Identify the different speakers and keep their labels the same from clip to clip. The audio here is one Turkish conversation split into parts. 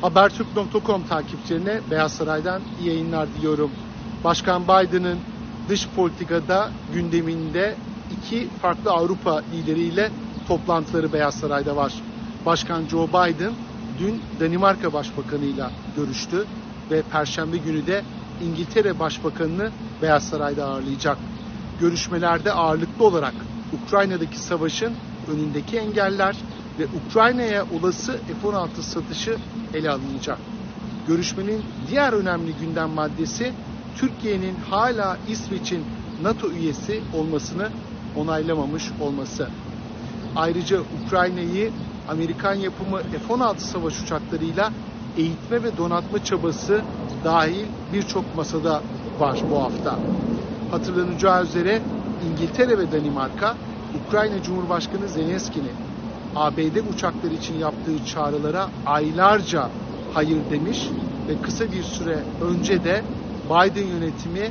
Speaker 1: Habertürk.com takipçilerine Beyaz Saray'dan iyi yayınlar diliyorum. Başkan Biden'ın dış politikada gündeminde iki farklı Avrupa lideriyle toplantıları Beyaz Saray'da var. Başkan Joe Biden dün Danimarka Başbakanı'yla görüştü ve Perşembe günü de İngiltere Başbakanı'nı Beyaz Saray'da ağırlayacak. Görüşmelerde ağırlıklı olarak Ukrayna'daki savaşın önündeki engeller ve Ukrayna'ya olası F-16 satışı ele alınacak. Görüşmenin diğer önemli gündem maddesi Türkiye'nin hala İsveç'in NATO üyesi olmasını onaylamamış olması. Ayrıca Ukrayna'yı Amerikan yapımı F-16 savaş uçaklarıyla eğitme ve donatma çabası dahil birçok masada var bu hafta. Hatırlanacağı üzere İngiltere ve Danimarka Ukrayna Cumhurbaşkanı Zelenski'nin ABD uçakları için yaptığı çağrılara aylarca hayır demiş ve kısa bir süre önce de Biden yönetimi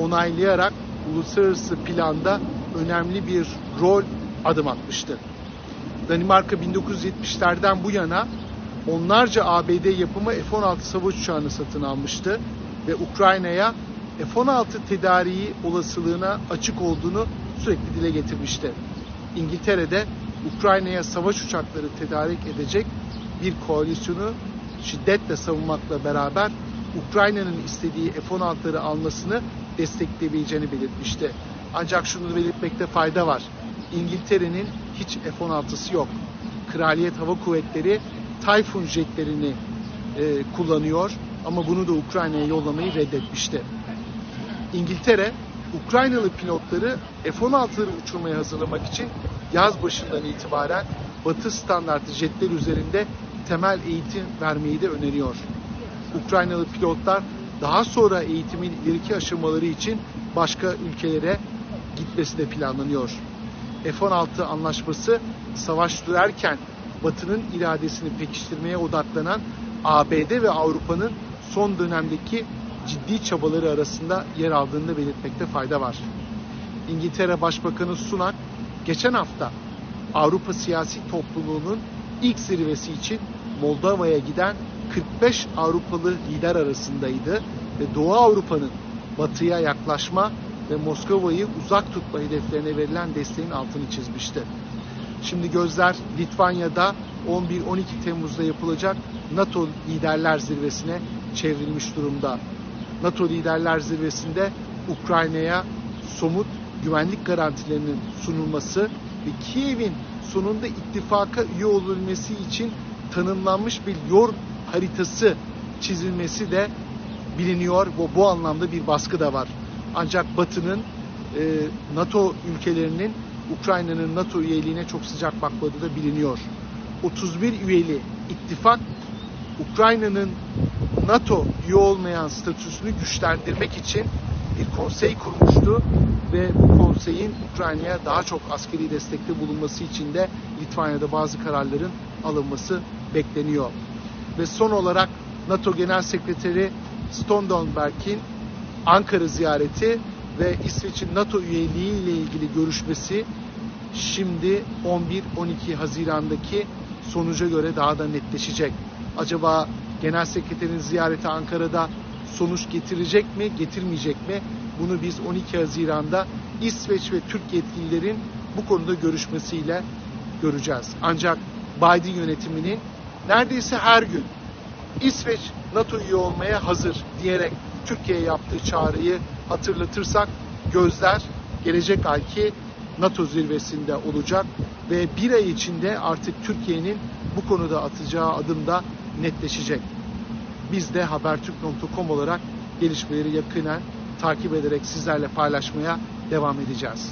Speaker 1: onaylayarak uluslararası planda önemli bir rol adım atmıştı. Danimarka 1970'lerden bu yana onlarca ABD yapımı F-16 savaş uçağını satın almıştı ve Ukrayna'ya F-16 tedariği olasılığına açık olduğunu sürekli dile getirmişti. İngiltere'de Ukrayna'ya savaş uçakları tedarik edecek bir koalisyonu şiddetle savunmakla beraber Ukrayna'nın istediği F-16'ları almasını destekleyebileceğini belirtmişti. Ancak şunu belirtmekte fayda var. İngiltere'nin hiç F-16'sı yok. Kraliyet Hava Kuvvetleri Typhoon jetlerini e, kullanıyor ama bunu da Ukrayna'ya yollamayı reddetmişti. İngiltere, Ukraynalı pilotları F-16'ları uçurmaya hazırlamak için yaz başından itibaren Batı standartı jetler üzerinde temel eğitim vermeyi de öneriyor. Ukraynalı pilotlar daha sonra eğitimin ileriki aşamaları için başka ülkelere gitmesi de planlanıyor. F-16 anlaşması savaş sürerken Batı'nın iradesini pekiştirmeye odaklanan ABD ve Avrupa'nın son dönemdeki ciddi çabaları arasında yer aldığını belirtmekte fayda var. İngiltere Başbakanı Sunak geçen hafta Avrupa siyasi topluluğunun ilk zirvesi için Moldova'ya giden 45 Avrupalı lider arasındaydı ve Doğu Avrupa'nın batıya yaklaşma ve Moskova'yı uzak tutma hedeflerine verilen desteğin altını çizmişti. Şimdi gözler Litvanya'da 11-12 Temmuz'da yapılacak NATO Liderler Zirvesi'ne çevrilmiş durumda. NATO Liderler Zirvesi'nde Ukrayna'ya somut güvenlik garantilerinin sunulması ve Kiev'in sonunda ittifaka üye olabilmesi için tanımlanmış bir yol haritası çizilmesi de biliniyor ve bu anlamda bir baskı da var. Ancak Batı'nın e, NATO ülkelerinin Ukrayna'nın NATO üyeliğine çok sıcak bakmadığı da biliniyor. 31 üyeli ittifak Ukrayna'nın NATO üye olmayan statüsünü güçlendirmek için bir konsey kurmuştu ve bu konseyin Ukrayna'ya daha çok askeri destekte bulunması için de Litvanya'da bazı kararların alınması bekleniyor. Ve son olarak NATO Genel Sekreteri Stoltenberg'in Ankara ziyareti ve İsveç'in NATO üyeliği ile ilgili görüşmesi şimdi 11-12 Haziran'daki sonuca göre daha da netleşecek. Acaba Genel Sekreterin ziyareti Ankara'da sonuç getirecek mi, getirmeyecek mi? Bunu biz 12 Haziran'da İsveç ve Türk yetkililerin bu konuda görüşmesiyle göreceğiz. Ancak Biden yönetiminin neredeyse her gün İsveç NATO üye olmaya hazır diyerek Türkiye'ye yaptığı çağrıyı hatırlatırsak gözler gelecek ayki NATO zirvesinde olacak ve bir ay içinde artık Türkiye'nin bu konuda atacağı adım da netleşecek. Biz de habertürk.com olarak gelişmeleri yakinen takip ederek sizlerle paylaşmaya devam edeceğiz.